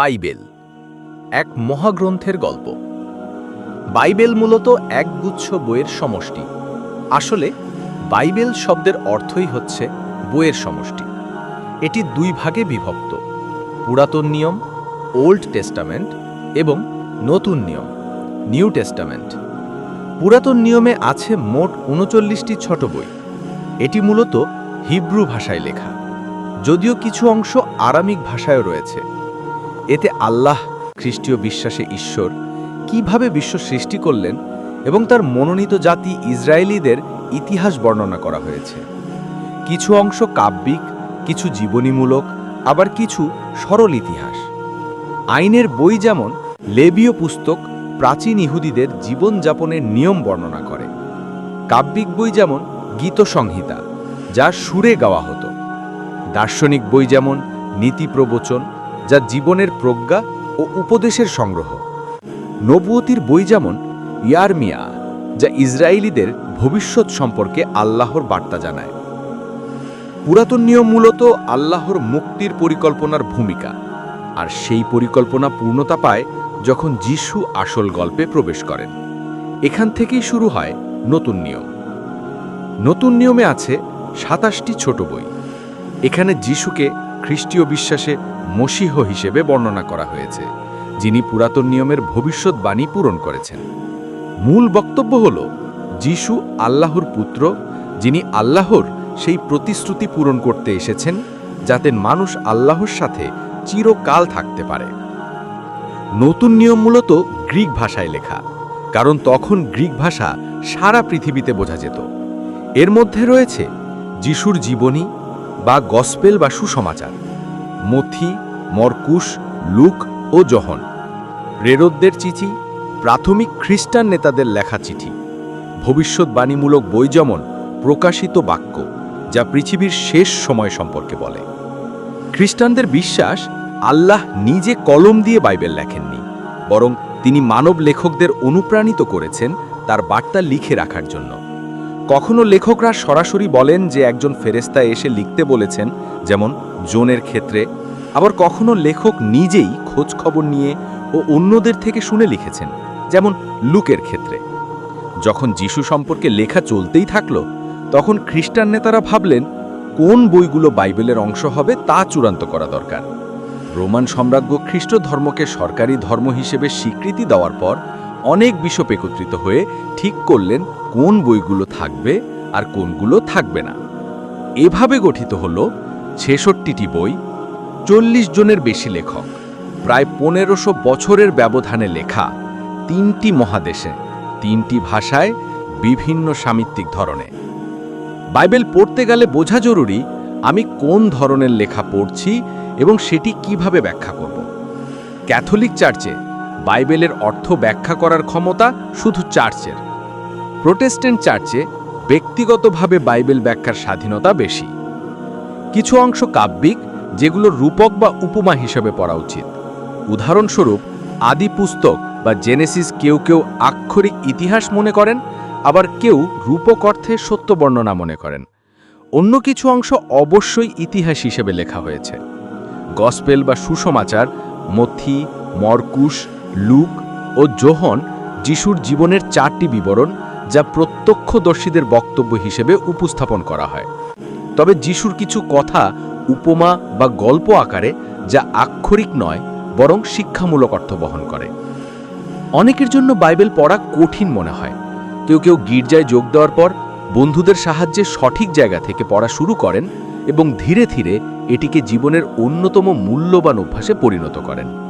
Bible, এক মহাগ্রন্থের গল্প। Bible মূলত একগুচ্ছ বইয়ের সমষ্টি। আসলে, বাইবেল শব্দের অর্থই হচ্ছে বইয়ের সমষ্টি। এটি দুই ভাগে বিভক্ত, পুরাতন নিয়ম, ওল্ড টেস্টামেন্ট এবং নতুন নিয়ম, নিউ টেস্টামেন্ট। পুরাতন নিয়মে আছে মোট উনচল্লিশটি ছোট বই। এটি মূলত হিব্রু ভাষায় লেখা। যদিও কিছু অংশ আরামিক ভাষায়ও রয়েছে। এতে আল্লাহ খ্রিস্টীয় বিশ্বাসে ঈশ্বর কীভাবে বিশ্ব সৃষ্টি করলেন এবং তার মনোনীত জাতি ইসরায়েলিদের ইতিহাস বর্ণনা করা হয়েছে। কিছু অংশ কাব্যিক, কিছু জীবনীমূলক, আবার কিছু সরল ইতিহাস। আইনের বই যেমন লেবীয় পুস্তক, প্রাচীন ইহুদিদের জীবনযাপনের নিয়ম বর্ণনা করে। কাব্যিক বই যেমন গীত সংহিতা, যা সুরে গাওয়া হতো। দার্শনিক বই যেমন নীতি প্রবচন যা জীবনের প্রজ্ঞা ও উপদেশের সংগ্রহ। নবুয়তির বই যেমন ইয়ারমিয়া, যা ইসরায়েলিদের ভবিষ্যৎ সম্পর্কে আল্লাহর বার্তা জানায়। পুরাতন নিয়ম মূলত আল্লাহর মুক্তির পরিকল্পনার ভূমিকা, আর সেই পরিকল্পনা পূর্ণতা পায় যখন যিশু আসল গল্পে প্রবেশ করেন। এখান থেকেই শুরু হয় নতুন নিয়ম। নতুন নিয়মে আছে সাতাশটি ছোট বই। এখানে যিশুকে খ্রিস্টীয় বিশ্বাসে মসীহ হিসেবে বর্ণনা করা হয়েছে, যিনি পুরাতন নিয়মের ভবিষ্যৎবাণী পূরণ করেছেন। মূল বক্তব্য হল, যিশু আল্লাহর পুত্র, যিনি আল্লাহর সেই প্রতিশ্রুতি পূরণ করতে এসেছেন, যাতে মানুষ আল্লাহর সাথে চিরকাল থাকতে পারে। নতুন নিয়ম মূলত গ্রিক ভাষায় লেখা, কারণ তখন গ্রিক ভাষা সারা পৃথিবীতে বোঝা যেত। এর মধ্যে রয়েছে, যিশুর জীবনী বা গসপেল বা সুসমাচার। মথি মরকুশ লুক ও জহন। রেরোদ্দের চিঠি, প্রাথমিক খ্রিস্টান নেতাদের লেখা চিঠি। ভবিষ্যৎবাণীমূলক বই যেমন প্রকাশিত বাক্য, যা পৃথিবীর শেষ সময় সম্পর্কে বলে। খ্রিস্টানদের বিশ্বাস, আল্লাহ নিজে কলম দিয়ে বাইবেল লেখেননি, বরং তিনি মানব লেখকদের অনুপ্রাণিত করেছেন তার বার্তা লিখে রাখার জন্য। কখনো লেখকরা সরাসরি বলেন যে একজন ফেরেস্তা এসে লিখতে বলেছেন, যেমন জোনের ক্ষেত্রে। আবার কখনো লেখক নিজেই খোঁজ খবর নিয়ে ও অন্যদের থেকে শুনে লিখেছেন, যেমন লুকের ক্ষেত্রে। যখন যিশু সম্পর্কে লেখা চলতেই থাকল, তখন খ্রিস্টান নেতারা ভাবলেন, কোন বইগুলো বাইবেলের অংশ হবে তা চূড়ান্ত করা দরকার। রোমান সম্রাজ্ঞ খ্রিস্ট ধর্মকে সরকারি ধর্ম হিসেবে স্বীকৃতি দেওয়ার পর অনেক বিশপ একত্রিত হয়ে ঠিক করলেন কোন বইগুলো থাকবে আর কোনগুলো থাকবে না। এভাবে গঠিত হল ছেষট্টিটি বই, চল্লিশ জনের বেশি লেখক, প্রায় পনেরোশো বছরের ব্যবধানে লেখা তিনটি মহাদেশে, তিনটি ভাষায় বিভিন্ন সামিত্তিক ধরনে। বাইবেল পড়তে গেলে বোঝা জরুরি আমি কোন ধরনের লেখা পড়ছি এবং সেটি কীভাবে ব্যাখ্যা করব। ক্যাথলিক চার্চে বাইবেলের অর্থ ব্যাখ্যা করার ক্ষমতা শুধু চার্চের। প্রোটেস্ট্যান্ট চার্চে ব্যক্তিগতভাবে বাইবেল ব্যাখ্যার স্বাধীনতা বেশি। কিছু অংশ কাব্যিক, যেগুলো রূপক বা উপমা হিসেবে পড়া উচিত। উদাহরণস্বরূপ, আদি পুস্তক বা জেনেসিস কেউ কেউ আক্ষরিক ইতিহাস মনে করেন, আবার কেউ রূপক অর্থে সত্য বর্ণনা মনে করেন। অন্য কিছু অংশ অবশ্যই ইতিহাস হিসেবে লেখা হয়েছে। গসপেল বা সুসমাচার, মথি মরকুশ লুক ও জোহন যিশুর জীবনের চারটি বিবরণ যা প্রত্যক্ষদর্শীদের বক্তব্য হিসেবে উপস্থাপন করা হয়। তবে যিশুর কিছু কথা, উপমা বা গল্প আকারে যা আক্ষরিক নয়, বরং শিক্ষামূলক অর্থ বহন করে। অনেকের জন্য বাইবেল পড়া কঠিন মনে হয়। কেউ কেউ গির্জায় যোগ দেওয়ার পর বন্ধুদের সাহায্যে সঠিক জায়গা থেকে পড়া শুরু করেন এবং ধীরে ধীরে এটিকে জীবনের অন্যতম মূল্যবান অভ্যাসে পরিণত করেন।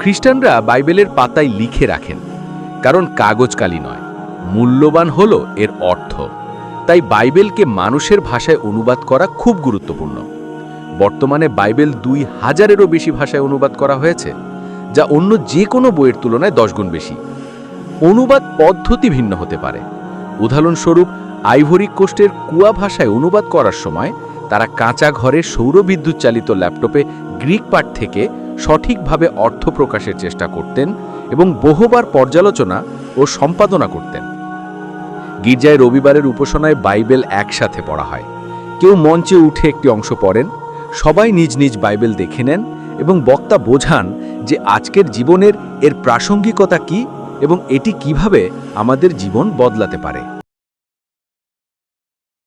খ্রিস্টানরা বাইবেলের পাতায় লিখে রাখেন, কারণ কাগজকালি নয়, মূল্যবান হল এর অর্থ। তাই বাইবেলকে মানুষের ভাষায় অনুবাদ করা খুব গুরুত্বপূর্ণ। বর্তমানে বাইবেল দুই হাজারেরও বেশি ভাষায় অনুবাদ করা হয়েছে, যা অন্য যে কোনো বইয়ের তুলনায় দশগুণ বেশি। অনুবাদ পদ্ধতি ভিন্ন হতে পারে। উদাহরণস্বরূপ, আইভরি কোস্টের কুয়া ভাষায় অনুবাদ করার সময় তারা কাঁচা ঘরে সৌরবিদ্যুৎ চালিত ল্যাপটপে গ্রিক পাঠ থেকে সঠিকভাবে অর্থ প্রকাশের চেষ্টা করতেন এবং বহুবার পর্যালোচনা ও সম্পাদনা করতেন। গির্জায় রবিবারের উপাসনায় বাইবেল একসাথে পড়া হয়। কেউ মঞ্চে উঠে একটি অংশ পড়েন, সবাই নিজ নিজ বাইবেল দেখে নেন এবং বক্তা বোঝান যে আজকের জীবনের এর প্রাসঙ্গিকতা কি এবং এটি কীভাবে আমাদের জীবন বদলাতে পারে।